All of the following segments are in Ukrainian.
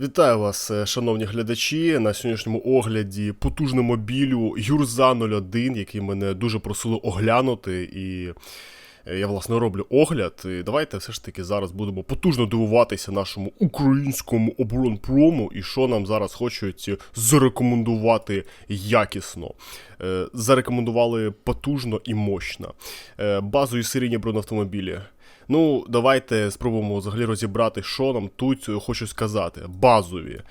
Вітаю вас, е, шановні глядачі. На сьогоднішньому огляді потужному мобілю Юрза 01, який мене дуже просили оглянути, і е, я власне роблю огляд. І давайте все ж таки зараз будемо потужно дивуватися нашому українському оборонпрому, і що нам зараз хочуть зарекомендувати якісно. Е, Зарекомендували потужно і мощно. Базові серійні бронеавтомобілі. Ну, давайте спробуємо взагалі розібрати, що нам тут хочу сказати. Базові.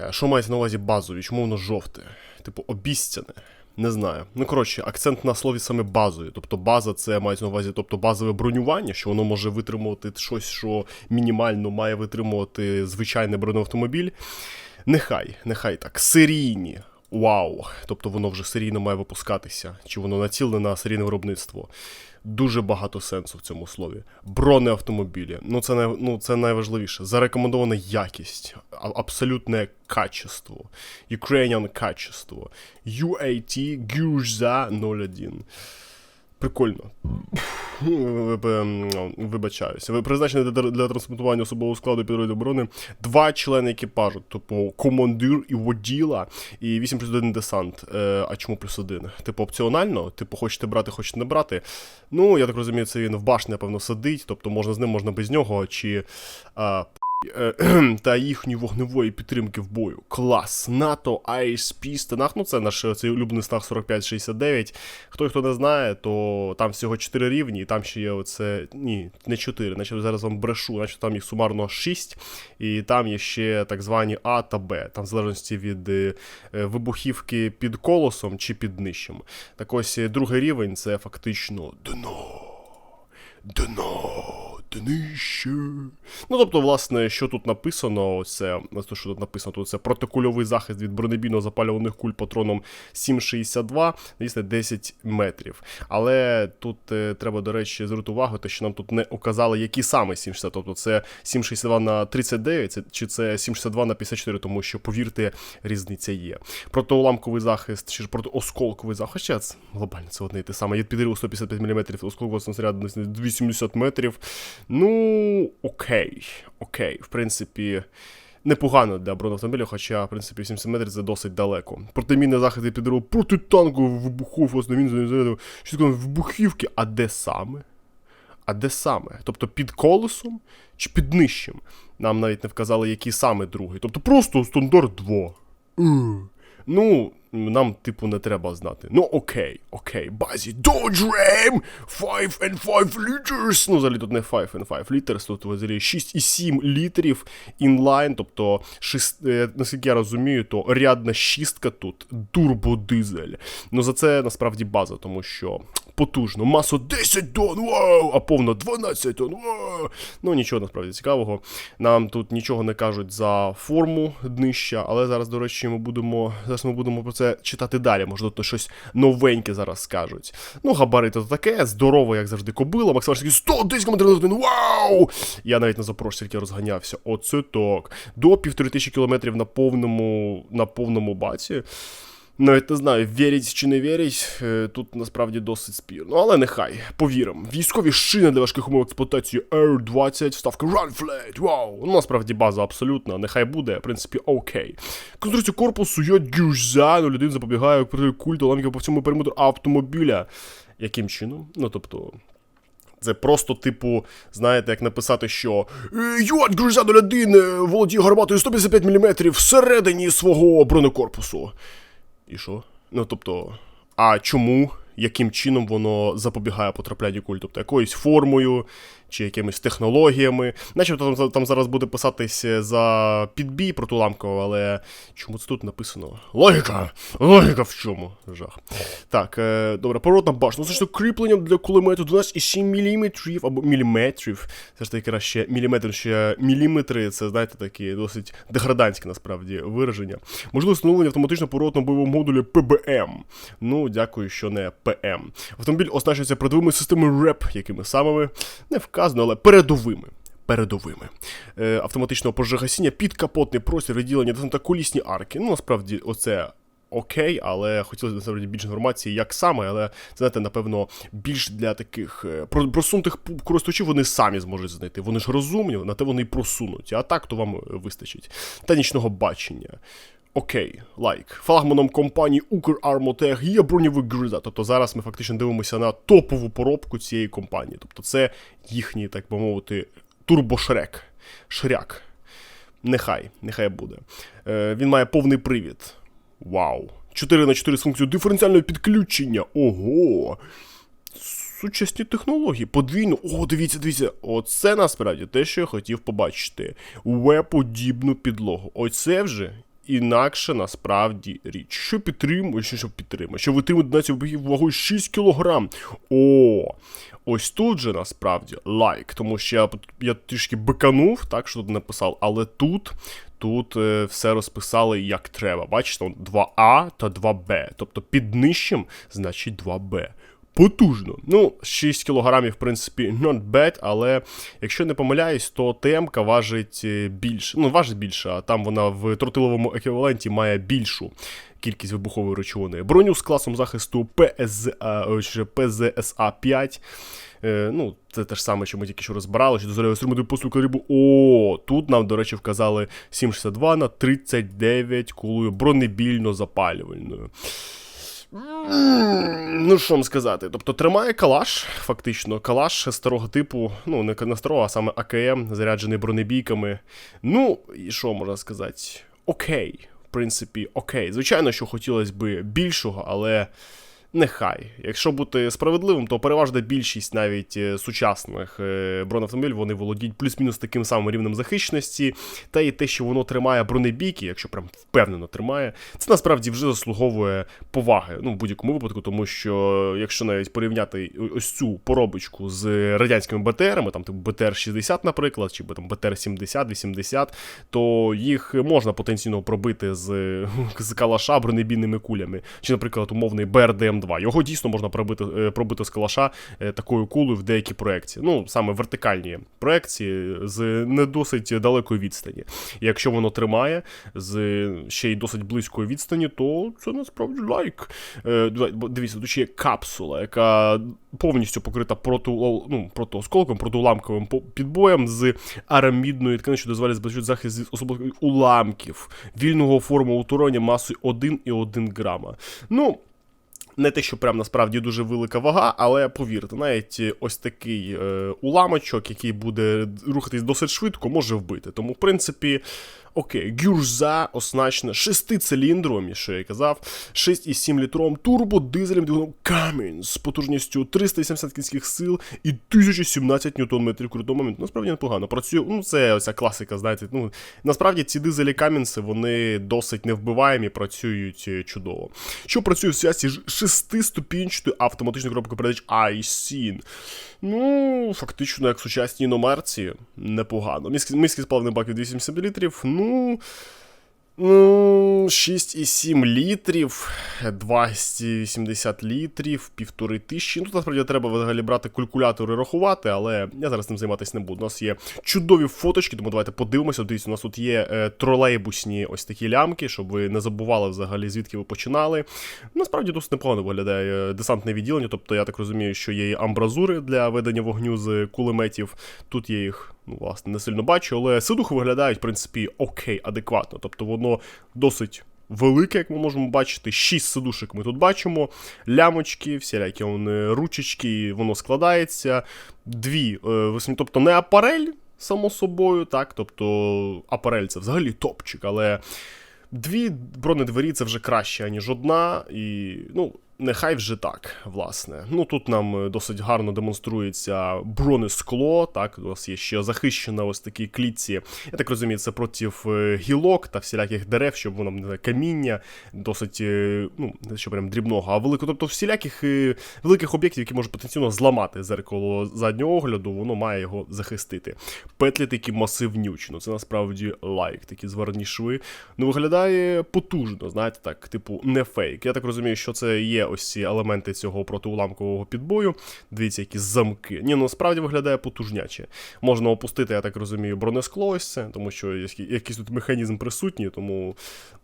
Е, Що мається на увазі базові? Чому воно жовте? Типу, обіцяне? Не знаю. Ну, коротше, акцент на слові саме базові. Тобто база це мається на увазі, тобто базове бронювання, що воно може витримувати щось, що мінімально має витримувати звичайний бронеавтомобіль. Нехай, нехай так. Серійні. Вау. Тобто воно вже серійно має випускатися, чи воно націлене на серійне виробництво. Дуже багато сенсу в цьому слові. Бронеавтомобілі. Ну це най, ну, це найважливіше. Зарекомендована якість, а- абсолютне качество. Ukrainian качество. UAT Gyurza 01. Прикольно. Виб- Вибачаюся. Ви призначені для, транспортування особового складу підрозділу оборони два члени екіпажу, тобто командир і воділа, і 8 плюс 1 десант. Е, а чому плюс 1? Типу, опціонально? Типу, хочете брати, хочете не брати. Ну, я так розумію, це він в башні, напевно, сидить, тобто можна з ним, можна без нього, чи. Е, та їхньої вогневої підтримки в бою. Клас. НАТО, ISP, стенах. Ну, це наш цей улюблений стаг 4569. Хто хто не знає, то там всього 4 рівні, і там ще є оце. Ні, не 4, значить зараз вам брешу, значить там їх сумарно 6, і там є ще так звані А та Б, там в залежності від е, е, вибухівки під колосом чи під днищем. Так ось другий рівень це фактично дно. Дно, днище. Ну, тобто, власне, що тут написано, це, те, що тут написано, тут це протикульовий захист від бронебійно запалюваних куль патроном 7,62, дійсно 10 метрів. Але тут е, треба, до речі, звернути увагу, те, що нам тут не указали, які саме 7,62, тобто це 7,62 на 39, це, чи це 7,62 на 54, тому що, повірте, різниця є. Протиуламковий захист, чи протиосколковий захист, хоча глобально це одне і те саме. Є підриву 155 мм, осколкового снаряду 270 метрів. Ну, окей, окей, в принципі. Непогано для бронеавтомобіля, хоча, в принципі, 70 метрів це досить далеко. Протимінний захист від підриву протитанкових вибухов, основний заряду, що таке вибухівки, а де саме? А де саме? Тобто під колесом чи під нижчим? Нам навіть не вказали, який саме другий. Тобто просто стандарт 2. Е. Ну, нам, типу, не треба знати. Ну, окей, окей, базі. Dodge Ram 5 and 5 liters. Ну, взагалі тут не 5 and 5 liters, тут взагалі 6,7 літрів інлайн, тобто, шість, е, наскільки я розумію, то рядна шістка тут, турбодизель. Ну, за це насправді база, тому що потужно. Масу 10 тонн, вау, а повно 12 тонн, вау. Ну, нічого насправді цікавого. Нам тут нічого не кажуть за форму днища, але зараз, до речі, ми будемо. Зараз ми будемо про це читати далі. Можливо, то щось новеньке зараз скажуть. Ну, габарити то таке, здорово, як завжди, кобила. Максимально 110 км на годину, вау! Я навіть на запорожці тільки розганявся. Оце так. До півтори тисячі кілометрів на повному, на повному баці. Навіть не знаю, вірять чи не вірять, е, тут насправді досить спірно. Але нехай, повіримо. Військові шини для важких умов експлуатації R20, вставка Run Flat, вау. Ну, насправді база абсолютна, нехай буде, в принципі, окей. Конструкцію корпусу є дюжа, ну людина запобігає культу ламків по всьому периметру автомобіля. Яким чином? Ну, тобто. Це просто, типу, знаєте, як написати, що «Е, Юат Груза 01 е, володіє гарматою 155 мм всередині свого бронекорпусу. І що? Ну, тобто, а чому? Яким чином воно запобігає потраплянню куль? Тобто якоюсь формою чи якимись технологіями. Начебто там, там зараз буде писатись за підбій протуламково, але чому це тут написано? Логіка! Логіка в чому? Жах. Так, е, добре, поворотна башня. Ну, це кріпленням для кулемету 12,7 мм або міліметрів. Це ж таки краще міліметр, ще міліметри. Це, знаєте, такі досить деградантське насправді вираження. Можливо, встановлення автоматично поворотного бойового модуля ПБМ. Ну, дякую, що не ПМ. Автомобіль оснащується передовими системами РЕП, якими самими не вказано, але передовими. Передовими. Е, автоматичного пожежогасіння, підкапотний простір, відділення та колісні арки. Ну, насправді, оце окей, але хотілося б насправді більше інформації, як саме, але знаєте, напевно, більш для таких е, просунутих користувачів вони самі зможуть знайти. Вони ж розумні, на те вони й просунуті, а так то вам е, вистачить. Та нічного бачення. Окей, лайк. Флагманом компанії Укрармотех є броньовик Гриза. Тобто зараз ми фактично дивимося на топову поробку цієї компанії. Тобто це їхній, так би мовити, турбошрек. Шряк. Нехай, нехай буде. Е, він має повний привід. Вау. 4 на 4 з функцією диференціального підключення. Ого. Сучасні технології, подвійно. О, дивіться, дивіться. Оце насправді те, що я хотів побачити. Веб-подібну підлогу. Оце вже інакше насправді річ. Що підтримує, що, підтримує, що витримує 12 богів вагою 6 кг. О, ось тут же насправді лайк, тому що я, я трішки биканув, так що тут написав, але тут. Тут е, все розписали як треба. Бачите, 2А та 2Б. Тобто під нижчим, значить 2Б. Потужно. Ну, 6 кілограмів, в принципі, not bad, але якщо не помиляюсь, то ТМК важить е, більше. Ну, важить більше, а там вона в тротиловому еквіваленті має більшу кількість вибухової речовини. Броню з класом захисту PZSA 5. Е, ну, це те ж саме, що ми тільки що розбирали, що дозволяє стримати послуг рибу. О, тут нам, до речі, вказали 7,62 на 39 кулою бронебільно запалювальною. Ну, що вам сказати? Тобто тримає калаш, фактично, калаш старого типу, ну, не старого, а саме АКМ, заряджений бронебійками. Ну, і що можна сказати? Окей, в принципі, окей. Звичайно, що хотілося б більшого, але. Нехай, якщо бути справедливим, то переважна більшість навіть е, сучасних е, бронеавтомобілів вони володіють плюс-мінус таким самим рівнем захищеності, та і те, що воно тримає бронебійки, якщо прям впевнено тримає, це насправді вже заслуговує поваги. Ну, в будь-якому випадку, тому що якщо навіть порівняти ось цю поробочку з радянськими БТРами, там типу БТР-60, наприклад, чи там БТР-70-80, то їх можна потенційно пробити з, з калаша бронебійними кулями. Чи, наприклад, умовний БРДМ 2 Його дійсно можна пробити, е, пробити з калаша е, такою кулею в деякі проекції. Ну, саме вертикальні проекції з не досить далекої відстані. Якщо воно тримає з ще й досить близької відстані, то це насправді лайк. Е, Дивіться, тут ще є капсула, яка повністю покрита проти, ну, протоосколком, протиуламковим підбоєм з арамідної ткани, що дозволяє збережити захист від особливих уламків вільного форму утворення масою 1,1 грама. Ну. Не те, що прям насправді дуже велика вага, але повірте, навіть ось такий е, уламочок, який буде рухатись досить швидко, може вбити. Тому, в принципі, окей, гюрза оснащена шестициліндровим, що я казав, 6,7 літровим турбодизелем двигуном Cummins з потужністю 380 кінських сил і 1017 ньютон-метрів крутого моменту. Насправді непогано. Працює, ну це оця класика, знаєте. Ну, насправді ці дизелі Cummins, вони досить невбиваємі, працюють е, чудово. Що працює в зв'язці з шестиступінчатою автоматичною коробкою передач iSyn. Ну, фактично, як сучасні іномерці, непогано. Міський спаливний бак від 80 мл, ну. Ну, 6,7 літрів, 280 літрів, півтори тисячі. Ну, насправді треба взагалі брати калькулятор і рахувати, але я зараз ним займатися не буду. У нас є чудові фоточки, тому давайте подивимося. Дивіться, у нас тут є е, тролейбусні ось такі лямки, щоб ви не забували взагалі, звідки ви починали. Насправді досить непогано виглядає десантне відділення, тобто я так розумію, що є амбразури для ведення вогню з кулеметів. Тут є їх. Ну, власне, не сильно бачу, але сидухи виглядають, в принципі, окей, адекватно. Тобто воно досить велике, як ми можемо бачити. Шість сидушок ми тут бачимо. Лямочки, всілякі вони ручечки, воно складається. Дві, е, тобто не апарель, само собою, так, тобто апарель це взагалі топчик, але дві бронедвері це вже краще, ніж одна. І, ну, Нехай вже так, власне. Ну тут нам досить гарно демонструється бронескло. Так, у нас є ще захищена ось такі клітці. Я так розумію, це проти гілок та всіляких дерев, щоб воно не каміння, досить, ну, не що прям дрібного, а велико. Тобто всіляких великих об'єктів, які можуть потенційно зламати зеркало заднього огляду, воно має його захистити. Петлі такі масивнючі, ну це насправді лайк, такі зварні шви. Ну, виглядає потужно, знаєте, так, типу, не фейк. Я так розумію, що це є ось ці елементи цього протиуламкового підбою. Дивіться, які замки. Ні, ну справді виглядає потужняче. Можна опустити, я так розумію, бронескло ось це, тому що якийсь тут механізм присутній, тому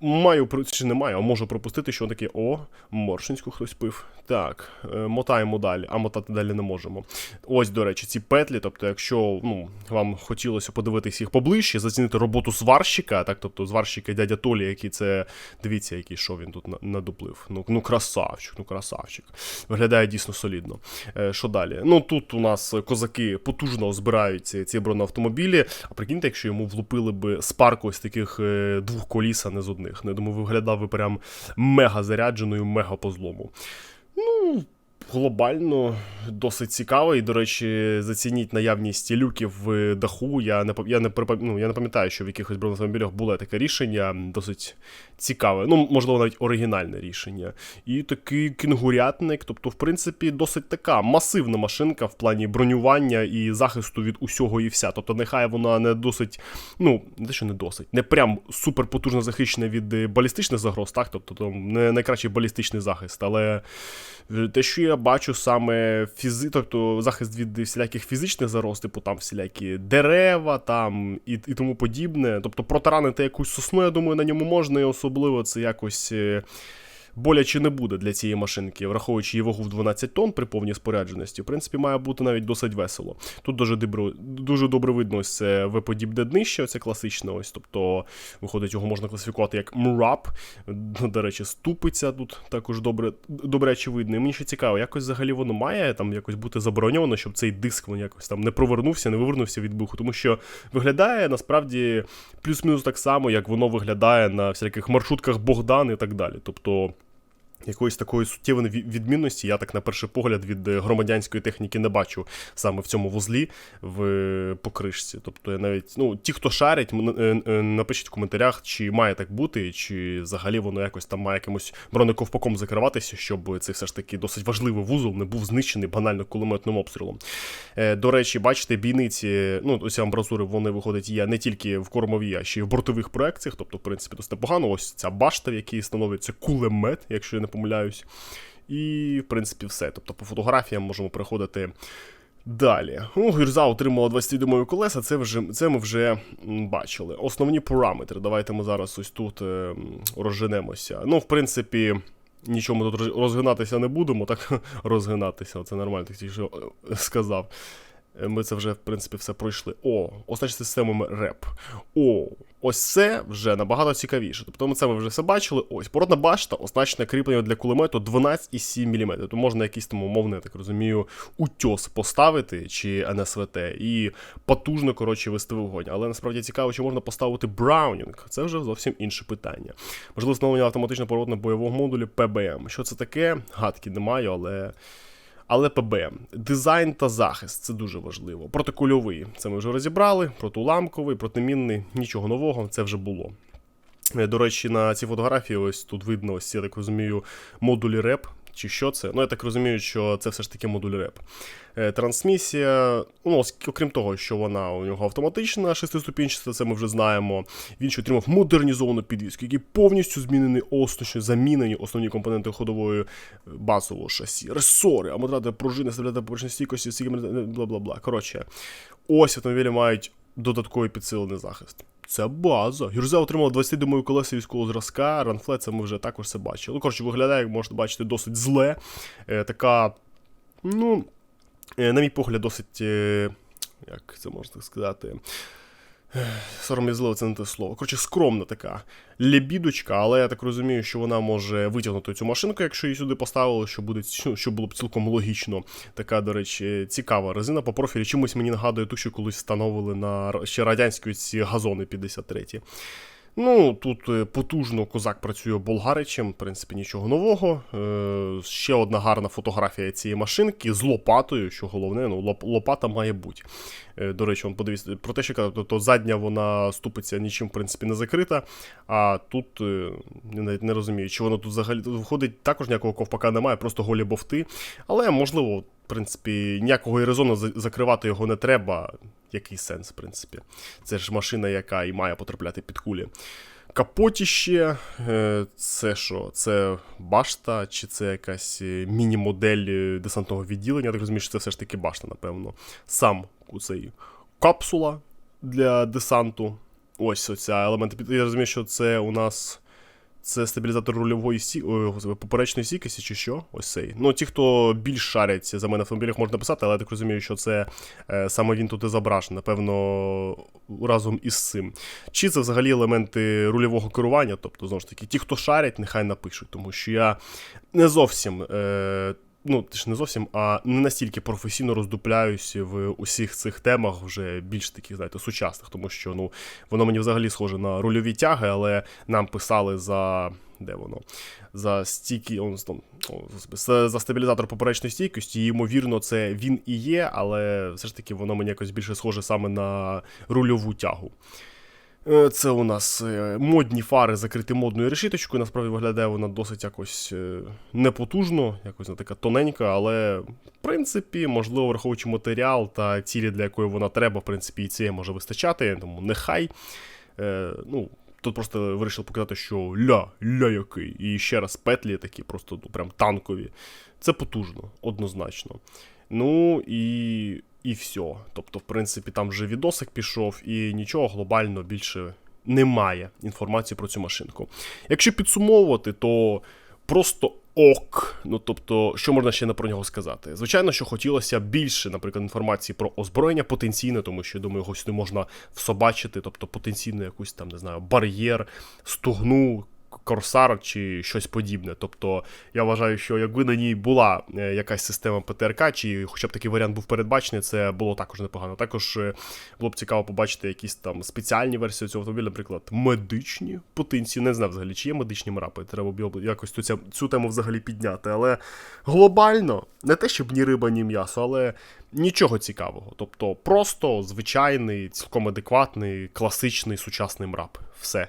Маю чи не маю, а можу пропустити, що таке о, моршинську хтось пив. Так, е, мотаємо далі, а мотати далі не можемо. Ось, до речі, ці петлі. Тобто, якщо ну, вам хотілося подивитись їх поближче, зацінити роботу сварщика, так, тобто зварщика дядя Толі, який це. Дивіться, який що він тут надуплив. Ну, ну красавчик, ну красавчик. Виглядає дійсно солідно. Е, що далі? Ну тут у нас козаки потужно збирають ці, ці бронеавтомобілі. А прикиньте, якщо йому влупили би з парку ось таких е, двох коліс, а не з одних. Ну, я думаю, виглядав би прям мега зарядженою, мега по злому. Глобально досить цікаво. І, до речі, зацініть наявність люків в даху. Я не я не ну, я не пам'ятаю, що в якихось бронеавтомобілях було таке рішення. Досить цікаве. Ну, можливо, навіть оригінальне рішення. І такий кінгурятник, тобто, в принципі, досить така масивна машинка в плані бронювання і захисту від усього і вся. Тобто, нехай вона не досить, ну, не що не досить, не прям суперпотужно захищена від е, балістичних загроз, так? Тобто, там не найкращий балістичний захист, але е, те, що я бачу саме фізи, тобто захист від всіляких фізичних загроз, типу там всілякі дерева там і, і тому подібне. Тобто протаранити якусь сосну, я думаю, на ньому можна, і особливо це якось. Боляче не буде для цієї машинки, враховуючи її вагу в 12 тонн при повній спорядженості, в принципі, має бути навіть досить весело. Тут дуже добре, дуже добре видно ось це виподібне днище, оце класичне. Ось, тобто, виходить, його можна класифікувати як мрап. До речі, ступиця тут також добре, добре очевидно. І мені ще цікаво, якось взагалі воно має там якось бути забороньовано, щоб цей диск він якось там не провернувся, не вивернувся від вибуху. Тому що виглядає насправді плюс-мінус так само, як воно виглядає на всяких маршрутках Богдан і так далі. Тобто. Якоїсь такої суттєвої відмінності я так на перший погляд від е, громадянської техніки не бачу саме в цьому вузлі в е, покришці. Тобто я навіть ну ті, хто шарить, м- е, напишіть в коментарях, чи має так бути, чи взагалі воно якось там має якимось бронековпаком закриватися, щоб цей все ж таки досить важливий вузол не був знищений банально кулеметним обстрілом. До речі, бачите, бійниці, ну ось амбразури, вони виходять є не тільки в кормовій, а ще й в бортових проекціях. Тобто, в принципі, досить непогано. Ось ця башта, в якій становиться кулемет, якщо я не помиляюсь. І, в принципі, все. Тобто, по фотографіям можемо переходити. Далі. Ну, гірза отримала 20-дюймові колеса, це, вже, це ми вже бачили. Основні параметри. Давайте ми зараз ось тут е, розженемося. Ну, в принципі, нічого ми тут розгинатися не будемо, так розгинатися, це нормально, так е, сказав. Ми це вже, в принципі, все пройшли. О, оснащити системами реп. О, ось це вже набагато цікавіше. Тобто ми це ми вже все бачили. Ось породна башта, оснащена кріпленням для кулемету 12,7 мм. Тобто можна якийсь там умовний, так розумію, утьос поставити чи НСВТ і потужно, коротше, вести вогонь. Але насправді цікаво, чи можна поставити Браунінг. Це вже зовсім інше питання. Можливо, встановлення автоматично поворотного бойового модулю ПБМ. Що це таке? Гадки не маю, але. Але ПБ, Дизайн та захист це дуже важливо. Протикульовий це ми вже розібрали, протиуламковий, протимінний, нічого нового, це вже було. Е, До речі, на цій фотографії ось тут видно, ось я так розумію, модулі реп. Чи що це? Ну, я так розумію, що це все ж таки модуль реп. Е, Трансмісія, ну, окрім того, що вона у нього автоматична, шестиступінчаста, це ми вже знаємо. Він ще отримав модернізовану підвіску, який повністю змінені основні, замінені основні компоненти ходової е, базового шасі, ресори, амортати, пружини, стабілятор поверхні стійкості, бла бла бла. Коротше, ось автомобілі мають додатковий підсилений захист. Це база. Гюрза отримала 20 думаю, колеса військового зразка. Ранфле це ми вже також це бачили. Ну, коротше, виглядає, як можете бачити, досить зле. Е, така, ну, е, на мій погляд, досить. Е, як це можна так сказати? Сором'язливо це не те слово. Коротше, скромна така лебідочка, але я так розумію, що вона може витягнути цю машинку, якщо її сюди поставили, що буде ну, що було б цілком логічно. Така, до речі, цікава резина по профілі. Чимось мені нагадує ту, що колись встановили на ще радянські ці газони 53. Ну, тут е, потужно козак працює болгаричем, в принципі, нічого нового. Е, ще одна гарна фотографія цієї машинки з лопатою, що головне, ну, лоп- лопата має бути. Е, до речі, подивіться, про те, що казав, то, то задня вона ступиться нічим, в принципі, не закрита. А тут е, навіть не розумію, чи воно тут взагалі тут виходить, також ніякого ковпака немає, просто голі бовти. Але можливо, в принципі, ніякого і резону закривати його не треба. Який сенс, в принципі? Це ж машина, яка і має потрапляти під кулі. Капотіще, е, це що? Це башта, чи це якась е, міні-модель е, десантного відділення? Так розумію, що це все ж таки башта, напевно. Сам цей капсула для десанту. Ось оця елемент. Я розумію, що це у нас Це стабілізатор рульової сі... Поперечної сікості чи що? Ось цей. Ну, ті, хто більш шарять за мене в автомобілях, можна писати, але я так розумію, що це е, саме він тут і зображений, напевно, разом із цим. Чи це взагалі елементи рульового керування? Тобто, знову ж таки, ті, хто шарять, нехай напишуть, тому що я не зовсім. Е, Ну, ти ж не зовсім, а не настільки професійно роздупляюся в усіх цих темах, вже більш таких, знаєте, сучасних, тому що ну, воно мені взагалі схоже на рульові тяги, але нам писали за. Де воно? За стійки, он, за за стабілізатор поперечної стійкості, ймовірно, це він і є, але все ж таки воно мені якось більше схоже саме на рульову тягу. Е, Це у нас е, модні фари закриті модною решіточкою. Насправді виглядає вона досить якось е, непотужно, якось не така тоненька, але в принципі, можливо, враховуючи матеріал та цілі, для якої вона треба, в принципі, і цієї може вистачати, тому нехай. Ну, Тут просто вирішив показати, що ля, ля який. І ще раз петлі такі, просто ну, прям танкові. Це потужно, однозначно. Ну і і все. Тобто, в принципі, там вже відосик пішов, і нічого глобально більше немає інформації про цю машинку. Якщо підсумовувати, то просто ок. Ну тобто, що можна ще не про нього сказати? Звичайно, що хотілося більше, наприклад, інформації про озброєння потенційне, тому що я думаю, його сюди можна всобачити, тобто потенційно якусь там, не знаю, бар'єр, стугну. Корсар чи щось подібне. Тобто я вважаю, що якби на ній була е, якась система ПТРК, чи хоча б такий варіант був передбачений, це було також непогано. Також е, було б цікаво побачити якісь там спеціальні версії цього автомобіля, наприклад, медичні потенції. Не знаю взагалі, чи є медичні мрапи. Треба б якось цю, цю тему взагалі підняти. Але глобально, не те, щоб ні риба, ні м'ясо, але нічого цікавого. Тобто, просто звичайний, цілком адекватний, класичний сучасний мрап. Все.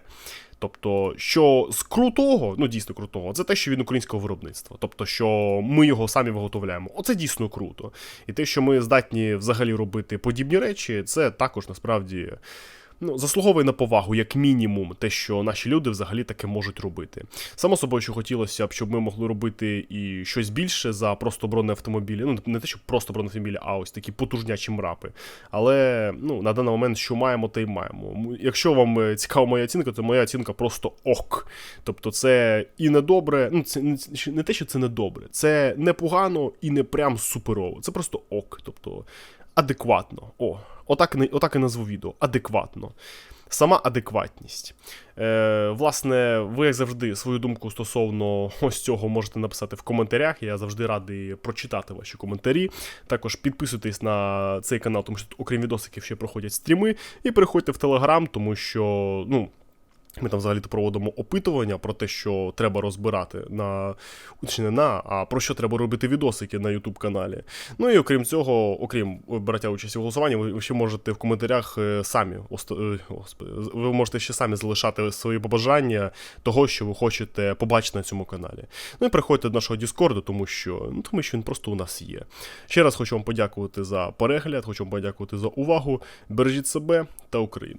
Тобто, що з крутого, ну дійсно крутого, це те, що він українського виробництва. Тобто, що ми його самі виготовляємо. Оце дійсно круто. І те, що ми здатні взагалі робити подібні речі, це також насправді. Ну, заслуговує на повагу, як мінімум, те, що наші люди взагалі таке можуть робити. Само собою, що хотілося б, щоб ми могли робити і щось більше за просто бронні автомобілі. Ну, не те, що просто бронні автомобілі, а ось такі потужнячі мрапи. Але ну, на даний момент, що маємо, те й маємо. Якщо вам е, цікава моя оцінка, то моя оцінка просто ок. Тобто, це і не добре, ну це не те, що це не добре, це не погано і не прям суперово. Це просто ок. Тобто адекватно. О, отак, отак і назву відео. Адекватно. Сама адекватність. Е, Власне, ви, як завжди, свою думку стосовно ось цього можете написати в коментарях. Я завжди радий прочитати ваші коментарі. Також підписуйтесь на цей канал, тому що тут, окрім відосиків, ще проходять стріми. І переходьте в Телеграм, тому що, ну. Ми там взагалі проводимо опитування про те, що треба розбирати на чи не на, а про що треба робити відосики на YouTube каналі. Ну і окрім цього, окрім браття участі в голосуванні, ви ще можете в коментарях е, самі е, ви можете ще самі залишати свої побажання того, що ви хочете побачити на цьому каналі. Ну і приходьте до нашого Діскорду, тому що ну тому що він просто у нас є. Ще раз хочу вам подякувати за перегляд, хочу вам подякувати за увагу. Бережіть себе та Україну.